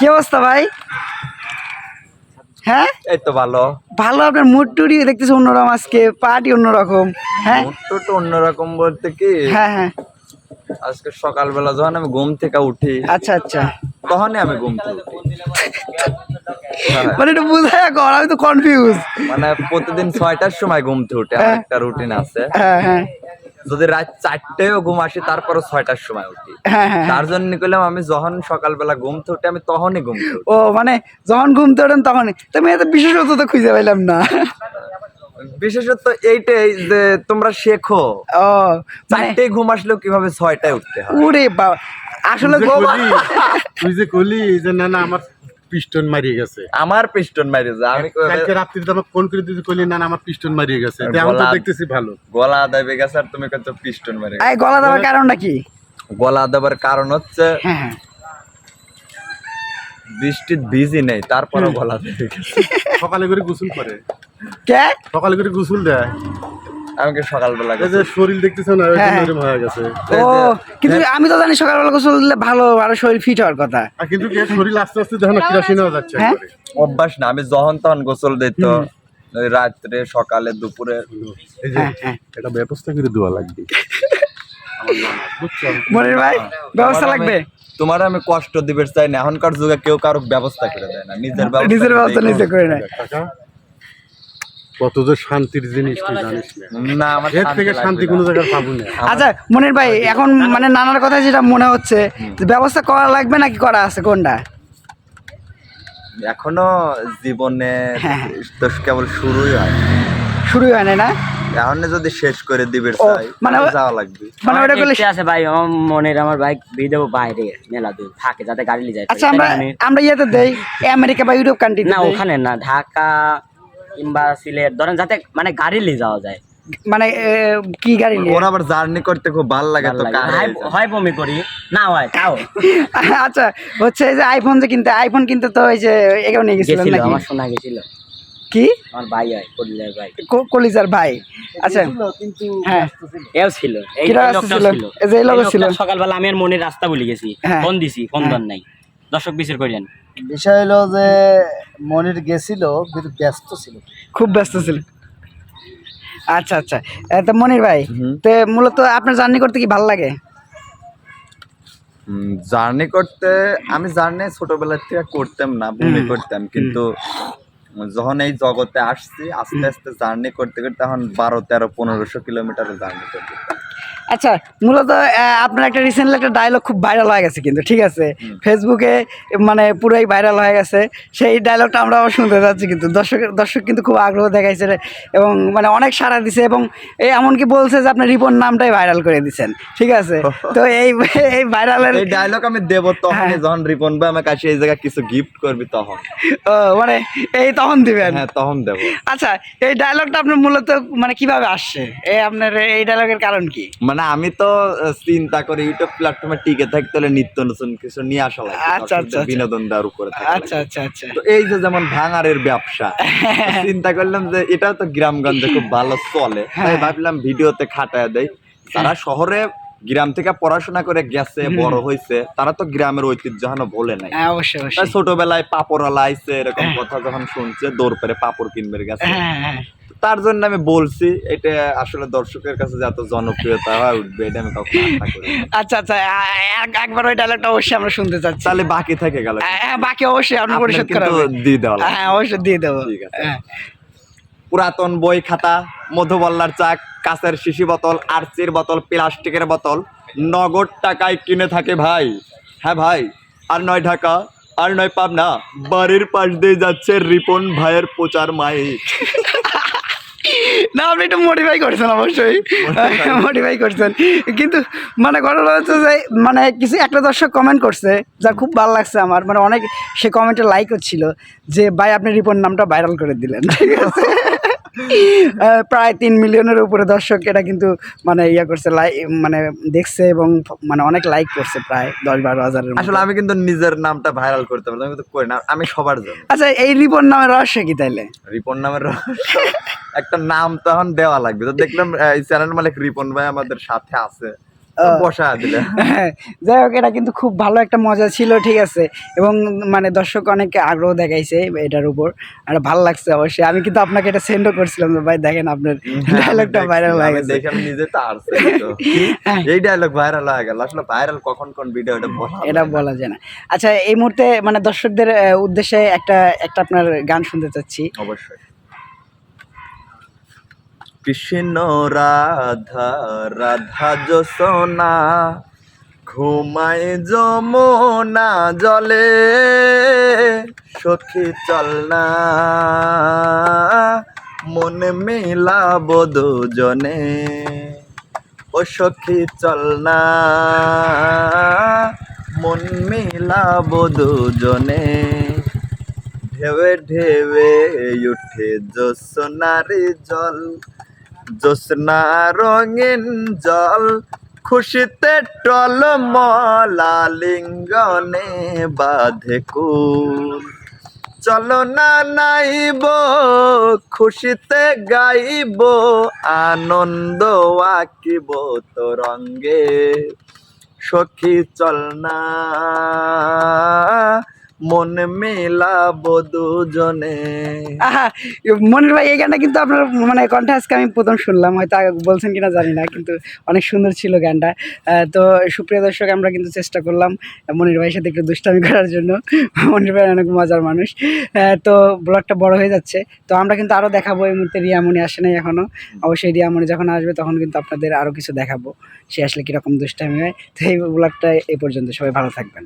কি অবস্থা ভাই? হ্যাঁ? এই তো ভালো। ভালো আপনার মুড টুডি দেখতেছি অন্যরকম আজকে পার্টি অন্যরকম হ্যাঁ? মুডটা তো অন্যরকম বলতে কি? হ্যাঁ হ্যাঁ। আজকে সকালবেলা যখন আমি ঘুম থেকে উঠি আচ্ছা আচ্ছা। তখনই আমি ঘুম থেকে উঠি। হ্যাঁ, মানে একটু বুঝাই কর আমি তো কনফিউজ মানে প্রতিদিন ছয়টার সময় ঘুম থেকে উঠে আমার একটা রুটিন আছে। হ্যাঁ হ্যাঁ। যদি রাত চারটেও ঘুম আসি তারপরে ছয়টার সময় উঠি। হ্যাঁ হ্যাঁ তার জন্য করলাম আমি যখন সকালবেলা ঘুম থেকে উঠি আমি তখনই ঘুম ও মানে যখন ঘুমতে ওঠেন তখনই। তুমি এত বিশেষত তো খুঁজে পাইলাম না। বিশেষত এইটাই যে তোমরা শেখো। ও মানে চারটে ঘুম আসলেও কীভাবে ছয়টায় উঠতে হয়? উরে বাবা আসলে তুই যে কলি যে না না আমার পিস্টন মারিয়ে গেছে। আমার পিস্টন মারি যায় আমি কালকে রাত্রিতে আমাকে ফোন করে দিতে কলি না না আমার পিস্টন মারিয়ে গেছে। এখন তো গলা- দেখতেছি ভালো। গলা দেবে গেছে আর তুমি কত পিস্টন মারি এই গলা দেওয়ার কারণটা কি? গলা দেবার কারণ হচ্ছে হ্যাঁ হ্যাঁ। বৃষ্টির ভিজি নেই তারপরে গলা দেবে সকালে করে গোসল করে। কে? সকালে করে গোসল দেয়। আমাকে সকালবেলা এই যে শরীর দেখতেছে না ওই হ্যাঁ, হ্যাঁ। এরকম হয়ে গেছে। ও কিন্তু আমি তো জানি সকালবেলা গোসল দিলে ভালো আরও শরীর ফিট হওয়ার কথা। আর কিন্তু কি শরীর আস্তে আস্তে দেখো না কিরাসিন হয়ে যাচ্ছে হ্যাঁ? একবারে। অভ্যাস না আমি যখন তখন গোসল দিত ওই রাত্রে সকালে দুপুরে। এই যে হ্যাঁ, হ্যাঁ। এটা ব্যবস্থা করে দেওয়া লাগবে। আমার না, না, বুঝছ মনির ভাই ব্যবস্থা তোমার আমি- লাগবে? তোমার আমি কষ্ট দিবে চাই না। এখনকার যুগে কেউ কারও ব্যবস্থা করে দেয় না। নিজের ব্যবস্থা নিজের ব্যবস্থা নিজে করে নেয়। কত যে শান্তির জিনিস তুই জানিস না। আমার এর থেকে শান্তি কোনো জায়গায় পাবো না। আচ্ছা মনির ভাই এখন মানে নানার কথা যেটা মনে হচ্ছে ব্যবস্থা করা লাগবে নাকি করা আছে? কোনটা? এখনও জীবনে হ্যাঁ। তো কেবল শুরুই হয় শুরুই হয় না এখন যদি শেষ করে দিবে মানে যাওয়া লাগবে। মানে ওটা করলে আছে ভাই আমার মনের আমার বাইক দিয়ে দেবো বাইরে মেলা দূর থাকে যাতে গাড়ি নিয়ে যায়। আচ্ছা আমরা আমরা ইয়েতে দেই আমেরিকা বা ইউরোপ কান্ট্রি না ওখানে না ঢাকা কিংবা সিলেট ধরেন যাতে মানে গাড়ি নিয়ে যাওয়া যায়। মানে কি গাড়ি নিয়ে? ওরা আবার জার্নি করতে খুব ভালো লাগে তো হয়- বমি করি। না হয় তাও। আচ্ছা হচ্ছে এই যে আইফোন যে কিনতে আইফোন কিনতে তো ওই যে এগারো নিয়ে গেছিলেন গেছিল নাকি? আমার শোনা গেছিল। কি? আমার ভাই হয় কলিলের ভাই। কলিজার ভাই। আচ্ছা। কিন্তু হ্যাঁ। এও ছিল। এই লোকটাও ছিল? যে এই লোকও ছিল? সকালবেলা আমি আর মনের রাস্তা বলে গেছি। হ্যাঁ। ফোন দিছি ফোন হ্যাঁ। ধর নাই। দর্শক বিচার করিলেন। বিষয় হলো যে মনির গেছিল কিন্তু ব্যস্ত ছিল। খুব ব্যস্ত ছিল। আচ্ছা আচ্ছা। তো মনির ভাই তো মূলত আপনার জার্নি করতে কি ভালো লাগে? জার্নি করতে আমি জার্নি ছোটবেলা থেকে করতাম না বমি করতাম। কিন্তু যখন এই জগতে আসছি আস্তে আস্তে জার্নি করতে করতে এখন বারো তেরো পনেরোশো কিলোমিটার জার্নি করতে। আচ্ছা মূলত আপনার একটা রিসেন্টলি একটা ডায়লগ খুব ভাইরাল হয়ে গেছে কিন্তু ঠিক আছে? ফেসবুকে মানে পুরাই ভাইরাল হয়ে গেছে। সেই ডায়লগটা আমরা আবার শুনতে যাচ্ছি কিন্তু দর্শক দর্শক কিন্তু খুব আগ্রহ দেখাইছে এবং মানে অনেক সাড়া দিছে এবং এই এমনকি বলছে যে আপনার রিপন নামটাই ভাইরাল করে দিচ্ছেন ঠিক আছে? তো এই এই ভাইরালের এই ডায়লগ আমি দেব তখন হ্যাঁ। যখন রিপন ভাই আমার কাছে এই জায়গায় কিছু গিফট করবি তখন। মানে এই তখন দিবেন? হ্যাঁ তখন দেব। আচ্ছা এই ডায়লগটা আপনার মূলত মানে কীভাবে আসছে? এই আপনার এই ডায়লগের কারণ কি? মানে আমি তো চিন্তা করি ইউটিউব প্ল্যাটফর্মে টিকে থাকতে হলে নিত্য নতুন কিছু নিয়ে আসা লাগে আচ্ছা, আচ্ছা, আচ্ছা। বিনোদন দেওয়ার উপরে আচ্ছা আচ্ছা আচ্ছা। তো এই যে যেমন ভাঙারের ব্যবসা চিন্তা করলাম যে এটাও তো গ্রামগঞ্জে খুব ভালো চলে। তাই হ্যাঁ। ভাবলাম ভিডিওতে খাটায় দেয় যারা শহরে গ্রাম থেকে পড়াশোনা করে গেছে বড় হয়েছে তারা তো গ্রামের ঐতিহ্য এখনও ভোলে নাই। হ্যাঁ অবশ্যই তাই ছোটবেলায় পাপড়ওয়ালা আইছে এরকম কথা যখন শুনছে দৌড় পেরে পাপড় কিনবে গেছে। হ্যাঁ হ্যাঁ। তার জন্য আমি বলছি এটা আসলে দর্শকের কাছে যে এত জনপ্রিয়তা হয়ে উঠবে এটা আমি কখনো আশা করি আচ্ছা আচ্ছা একবার ওই ডায়লগটা অবশ্যই আমরা শুনতে চাচ্ছি। তাহলে বাকি থেকে গেল হ্যাঁ, হ্যাঁ, বাকি অবশ্যই আপনি পরিশোধ করাবেন দিয়ে দেওয়া হ্যাঁ অবশ্যই দিয়ে দেবো। ঠিক আছে। হ্যাঁ। পুরাতন বই খাতা মধুবল্লার চাক কাঁচের শিশি বোতল আরচির বোতল প্লাস্টিকের বোতল নগদ টাকায় কিনে থাকে ভাই। হ্যাঁ ভাই আর নয় ঢাকা আর নয় পাবনা বাড়ির পাশ দিয়ে যাচ্ছে রিপন ভাইয়ের প্রচার মাইক। না আপনি একটু মডিফাই করছেন অবশ্যই। মডিফাই করছেন। কিন্তু মানে ঘটনা হচ্ছে যে মানে কিছু একটা দর্শক কমেন্ট করছে যা খুব ভালো লাগছে আমার। মানে অনেক সে কমেন্টে লাইক হচ্ছিল যে ভাই আপনি রিপোর্ট নামটা ভাইরাল করে দিলেন। ঠিক আছে? প্রায় তিন মিলিয়নের উপরে দর্শক এটা কিন্তু মানে ইয়ে করছে লাইক মানে দেখছে এবং মানে অনেক লাইক করছে প্রায় দশ বারো হাজারের আসলে আমি কিন্তু নিজের নামটা ভাইরাল করতে পারতাম আমি কিন্তু করি না আমি সবার জন্য। আচ্ছা এই রিপন নামের রহস্য কি তাইলে? রিপন নামের রহস্য, একটা নাম তখন দেওয়া লাগবে। তো দেখলাম এই চ্যানেল মালিক রিপন ভাই আমাদের সাথে আছে। বসা দিলে। হ্যাঁ, যাই হোক এটা কিন্তু খুব ভালো একটা মজা ছিল ঠিক আছে। এবং মানে দর্শক অনেক আগ্রহ দেখাইছে এটার উপর আর ভালো লাগছে অবশ্যই। আমি কিন্তু আপনাকে এটা সেন্ডও করছিলাম ভাই দেখেন আপনার ডায়লগটা ভাইরাল হয়ে গেছে। দেখে আমি নিজে তো আরছে এই ডায়লগ ভাইরাল হয়ে গেল। আসলে ভাইরাল কখন কোন ভিডিও এটা বলা এটা বলা যায় না। আচ্ছা এই মুহূর্তে মানে দর্শকদের উদ্দেশ্যে একটা একটা আপনার গান শুনতে চাচ্ছি। অবশ্যই। কৃষ্ণ রাধা রাধা যশোনা ঘুমায় যমুনা জলে, সখী চল না। মন মিলাব দুজনে, ও সখী চল না। মন মিলাব দুজনে ঢেবে ঢেবে উঠে জ্যোৎস্নারি জল। জ্যোৎস্না রঙিন জল, খুশিতে টল মলালিঙ্গনে বাঁধে কুল। চলো না নাইব, খুশিতে গাইব, আনন্দ আঁকিব তরঙ্গে। সখী চল না মন মেলাব দুজনে। মনির ভাই, এই গানটা কিন্তু আপনার মানে কণ্ঠে আজকে আমি প্রথম শুনলাম, হয়তো বলছেন কিনা জানি না, কিন্তু অনেক সুন্দর ছিল গানটা। তো সুপ্রিয় দর্শক, আমরা কিন্তু চেষ্টা করলাম মনির ভাইয়ের সাথে একটু দুষ্টামি করার জন্য। মনির ভাই অনেক মজার মানুষ। তো ব্লগটা বড় হয়ে যাচ্ছে। তো আমরা কিন্তু আরও দেখাবো, এই মুহূর্তে রিয়ামণি আসে নাই এখনও অবশ্যই রিয়ামণি যখন আসবে, তখন কিন্তু আপনাদের আরও কিছু দেখাবো, সে আসলে কীরকম দুষ্টামি হয়। তো এই ব্লগটা এই পর্যন্ত, সবাই ভালো থাকবেন।